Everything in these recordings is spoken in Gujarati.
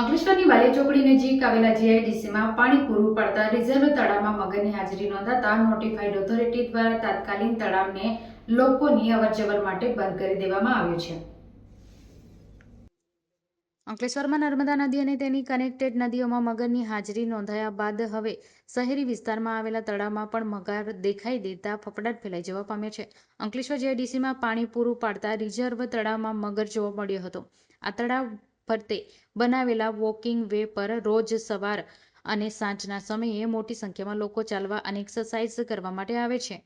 અંકલેશ્વરની વાલી નજીક આવેલા જીઆઈડીસીમાં પાણી પૂરું પડતા રિઝર્વ તળાવમાં મગરની હાજરી નોંધાતા નોટિફાઈડ ઓથોરિટી દ્વારા તાત્કાલિક તળાવને લોકોની અવરજવર માટે બંધ કરી દેવામાં આવ્યું છે. અંકલેશ્વરમાં નર્મદા નદી અને તેની કનેક્ટેડ નદીઓમાં મગરની હાજરી નોંધાયા બાદ હવે શહેરી વિસ્તારમાં આવેલા તળાવમાં પણ મગર દેખાઈ દેતા ફફડાટ ફેલાઈ જવા પામ્યો છે. અંકલેશ્વર જીઆઈડીસીમાં પાણી પૂરું પાડતા રિઝર્વ તળાવમાં મગર જોવા મળ્યો હતો. આ તળાવ ફરતે બનાવેલા વોકિંગ વે પર રોજ સવાર અને સાંજના સમયે મોટી સંખ્યામાં લોકો ચાલવા અને એક્સરસાઇઝ કરવા માટે આવે છે.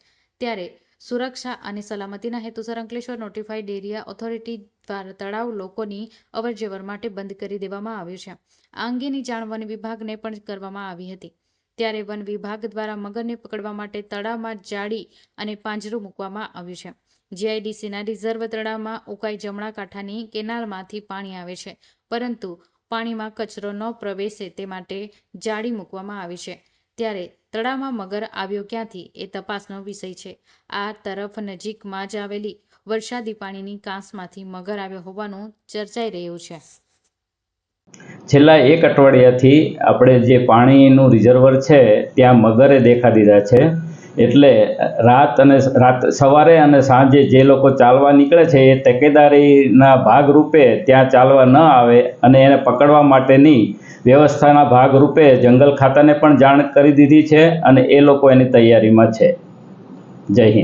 ત્યારે સુરક્ષા અને સલામતીના હેતુસર અંકલેશ્વર નોટિફાઈડ એરિયા ઓથોરિટી દ્વારા તળાવ લોકોની અવરજવર માટે બંધ કરી દેવામાં આવ્યું છે. આ અંગેની જાણ વન વિભાગને પણ કરવામાં આવી હતી. ત્યારે વન વિભાગ દ્વારા મગરને પકડવા માટે તળાવમાં જાળી અને પાંજરું મૂકવામાં આવ્યું છે. જીઆઈડીસીના રિઝર્વ તળાવમાં ઉકાઈ જમણા કાંઠાની કેનાલમાંથી પાણી આવે છે, પરંતુ પાણીમાં કચરો ન પ્રવેશે તે માટે જાળી મૂકવામાં આવી છે. ત્યારે તળાવમાં મગર આવ્યો ક્યાંથી એ તપાસનો વિષય છે. આ તરફ નજીકમાં જ આવેલી વરસાદી પાણીની કાંસમાંથી મગર આવ્યો હોવાનું ચર્ચાઈ રહ્યું છે. છેલ્લા એક અઠવાડિયાથી આપણે જે પાણીનું રિઝર્વર છે, ત્યાં મગરે દેખા દીધા છે. એટલે રાત અને રાત સવારે અને સાંજે જે લોકો ચાલવા નીકળે છે એ તકેદારીના ભાગરૂપે ત્યાં ચાલવા ન આવે અને એને પકડવા માટેની વ્યવસ્થાના ભાગરૂપે જંગલ ખાતાને પણ જાણ કરી દીધી છે અને એ લોકો એની તૈયારીમાં છે. જય હિન્દ.